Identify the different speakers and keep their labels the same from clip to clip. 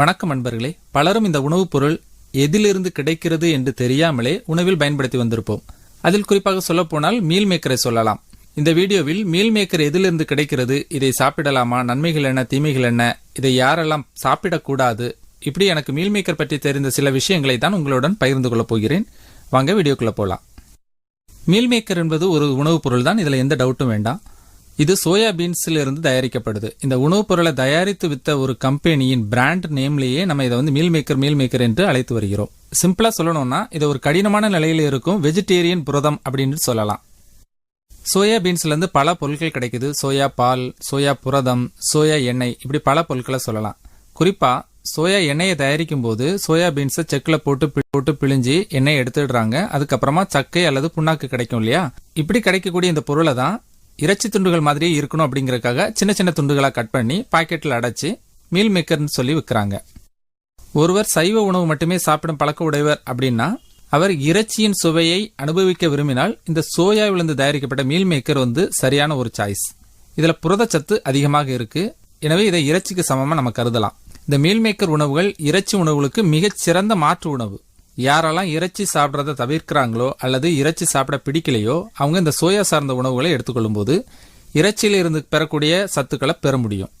Speaker 1: வணக்கம் அன்பர்களே பலரும் இந்த உணவுப் பொருள் எதிலிருந்து கிடைக்கிறது என்று தெரியாமலே உணவில் பயன்படுத்தி வந்திருப்போம். அதில் குறிப்பாக சொல்லப்போனால் மீல் மேக்கரை சொல்லலாம். இந்த வீடியோவில் மீல் மேக்கர் எதிலிருந்து கிடைக்கிறது இதை சாப்பிடலாமா நன்மைகள் என்ன தீமைகள் என்ன இதை யாரெல்லாம் சாப்பிடக்கூடாது இப்படி எனக்கு மீல் மேக்கர் பற்றி தெரிந்த சில விஷயங்களை தான் உங்களுடன் பகிர்ந்து கொள்ளப் போகிறேன். வாங்க வீடியோக்குள்ள போகலாம் மீல் மேக்கர் என்பது ஒரு உணவுப் பொருள் தான் இதில் எந்த டவுட்டும் வேண்டாம். இது சோயா பீன்ஸ்ல இருந்து தயாரிக்கப்படுது. இந்த உணவுப் பொருளை தயாரித்து வித்த ஒரு கம்பெனியின் பிராண்ட் நேம்லேயே நம்ம இதை வந்து மீல் மேக்கர் மீல் மேக்கர் என்று அழைத்து வருகிறோம். சிம்பிளா சொல்லணும்னா இது ஒரு கடினமான நிலையில இருக்கும் வெஜிடேரியன் புரதம் அப்படின்னு சொல்லலாம். சோயா பீன்ஸ்லேருந்து பல பொருட்கள் கிடைக்குது. சோயா பால் சோயா புரதம் சோயா எண்ணெய் இப்படி பல பொருட்களை சொல்லலாம். குறிப்பாக சோயா எண்ணெயை தயாரிக்கும் போது சோயா பீன்ஸை செக்கில் போட்டு போட்டு பிழிஞ்சு எண்ணெய் எடுத்துடுறாங்க. அதுக்கப்புறமா சக்கை அல்லது புண்ணாக்கு கிடைக்கும் இல்லையா? இப்படி கிடைக்கக்கூடிய இந்த பொருளை தான் இறைச்சி துண்டுகள் மாதிரியே இருக்கணும் அப்படிங்கறக்காக சின்ன சின்ன துண்டுகளாக கட் பண்ணி பாக்கெட்டில் அடைச்சி மீல் மேக்கர்னு சொல்லி விற்கிறாங்க ஒருவர் சைவ உணவு மட்டுமே சாப்பிடும் பழக்க உடையவர் அப்படின்னா அவர் இறைச்சியின் சுவையை அனுபவிக்க விரும்பினால் இந்த சோயாவிலிருந்து தயாரிக்கப்பட்ட மீல் மேக்கர் வந்து சரியான ஒரு சாய்ஸ் இதில் புரதச்சத்து அதிகமாக இருக்கு. எனவே இதை இறைச்சிக்கு சமமாக நம்ம கருதலாம். இந்த மீல் மேக்கர் உணவுகள் இறைச்சி உணவுகளுக்கு மிகச் சிறந்த மாற்று உணவு. யாரெல்லாம் இறைச்சி சாப்பிட்றத தவிர்க்கிறாங்களோ அல்லது இறைச்சி சாப்பிட பிடிக்கலையோ அவங்க இந்த சோயா சார்ந்த உணவுகளை எடுத்துக்கொள்ளும் போது இறைச்சியில இருந்து பெறக்கூடிய சத்துக்களை பெற முடியும்.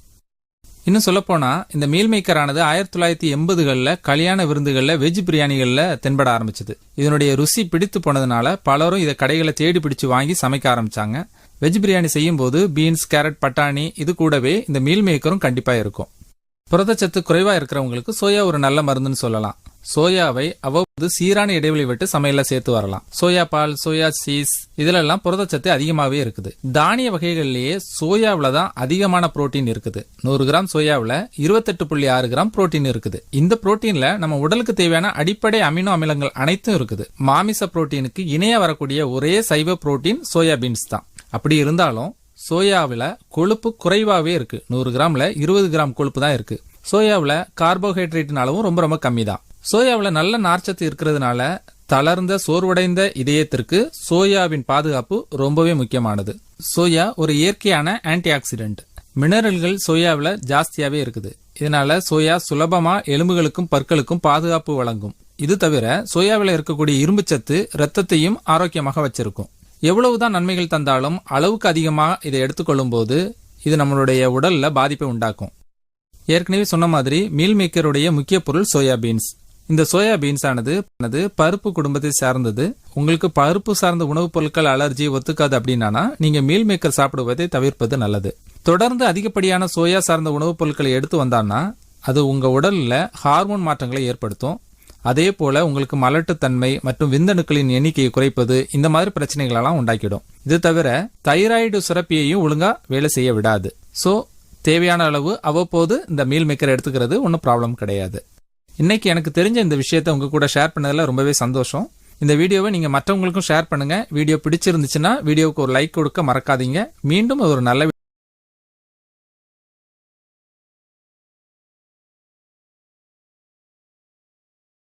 Speaker 1: இன்னும் சொல்லப்போனால் இந்த மீல் மேக்கரானது ஆயிரத்தி தொள்ளாயிரத்தி எண்பதுகளில் கல்யாண விருந்துகளில் வெஜ் பிரியாணிகளில் தென்பட ஆரம்பிச்சது. இதனுடைய ருசி பிடித்து போனதுனால பலரும் இதை கடைகளை தேடி பிடிச்சு வாங்கி சமைக்க ஆரம்பிச்சாங்க. வெஜ் பிரியாணி செய்யும் போது பீன்ஸ் கேரட் பட்டாணி இது கூடவே இந்த மீல் மேக்கரும் கண்டிப்பாக இருக்கும். புரதச்சத்து குறைவாக இருக்கிறவங்களுக்கு சோயா ஒரு நல்ல மருந்துன்னு சொல்லலாம். சோயாவை அவ்வப்போது சீரான இடைவெளி விட்டு சமையல சேர்த்து வரலாம். சோயா பால் சோயா சீஸ் இதிலெல்லாம் புரதச்சத்து அதிகமாகவே இருக்குது. தானிய வகைகள்லேயே சோயாவில் தான் அதிகமான புரோட்டீன் இருக்குது. நூறு கிராம் சோயாவில் இருபத்தெட்டு புள்ளி ஆறு கிராம் புரோட்டீன் இருக்குது. இந்த புரோட்டீன்ல நம்ம உடலுக்கு தேவையான அடிப்படை அமினோ அமிலங்கள் அனைத்தும் இருக்குது. மாமிச புரோட்டீனுக்கு இணையா வரக்கூடிய ஒரே சைவ புரோட்டீன் சோயா பீன்ஸ் தான். அப்படி இருந்தாலும் சோயாவில் கொழுப்பு குறைவாகவே இருக்கு. நூறு கிராமில் இருபது கிராம் கொழுப்பு தான் இருக்குது சோயாவில் கார்போஹைட்ரேட்டின் அளவும் ரொம்ப ரொம்ப கம்மி தான் சோயாவில் நல்ல நார்ச்சத்து இருக்கிறதுனால தளர்ந்த சோர்வடைந்த இதயத்திற்கு சோயாவின் பாதுகாப்பு ரொம்பவே முக்கியமானது. சோயா ஒரு இயற்கையான ஆன்டி ஆக்சிடென்ட் மினரல்கள் சோயாவில் ஜாஸ்தியாகவே இருக்குது. இதனால சோயா சுலபமாக எலும்புகளுக்கும் பற்களுக்கும் பாதுகாப்பு வழங்கும். இது தவிர சோயாவில் இருக்கக்கூடிய இரும்புச்சத்து ரத்தத்தையும் ஆரோக்கியமாக வச்சிருக்கும். எவ்வளவுதான் நன்மைகள் தந்தாலும் அளவுக்கு அதிகமாக இதை எடுத்துக்கொள்ளும் போது இது நம்மளுடைய உடலில் பாதிப்பை உண்டாக்கும். ஏற்கனவே சொன்ன மாதிரி மீல் மேக்கருடைய முக்கிய பொருள் சோயா பீன்ஸ் இந்த சோயா பீன்ஸ் ஆனது பருப்பு குடும்பத்தை சார்ந்தது. உங்களுக்கு பருப்பு சார்ந்த உணவுப் பொருட்கள் அலர்ஜி ஒத்துக்காது அப்படின்னா நீங்க மீல் மேக்கர் சாப்பிடுவதை தவிர்ப்பது நல்லது. தொடர்ந்து அதிகப்படியான சோயா சார்ந்த உணவுப் பொருட்களை எடுத்து வந்தான்னா அது உங்க உடல்ல ஹார்மோன் மாற்றங்களை ஏற்படுத்தும். அதே போல உங்களுக்கு மலட்டுத்தன்மை மற்றும் விந்தணுக்களின் எண்ணிக்கையை குறைப்பது இந்த மாதிரி பிரச்சனைகளெல்லாம் உண்டாக்கிடும். இது தவிர தைராய்டு சுரப்பியையும் ஒழுங்கா வேலை செய்ய விடாது. சோ தேவையான அளவு அவ்வப்போது இந்த மீல் மேக்கர் எடுத்துக்கிறது ஒன்றும் ப்ராப்ளம் கிடையாது. இன்னைக்கு எனக்கு தெரிஞ்ச இந்த விஷயத்தை உங்கள் கூட ஷேர் பண்ணதில் ரொம்பவே சந்தோஷம். இந்த வீடியோவை நீங்கள் மற்றவங்களுக்கும் ஷேர் பண்ணுங்கள் வீடியோ பிடிச்சிருந்துச்சுன்னா வீடியோவுக்கு ஒரு லைக் கொடுக்க மறக்காதீங்க. மீண்டும் ஒரு நல்ல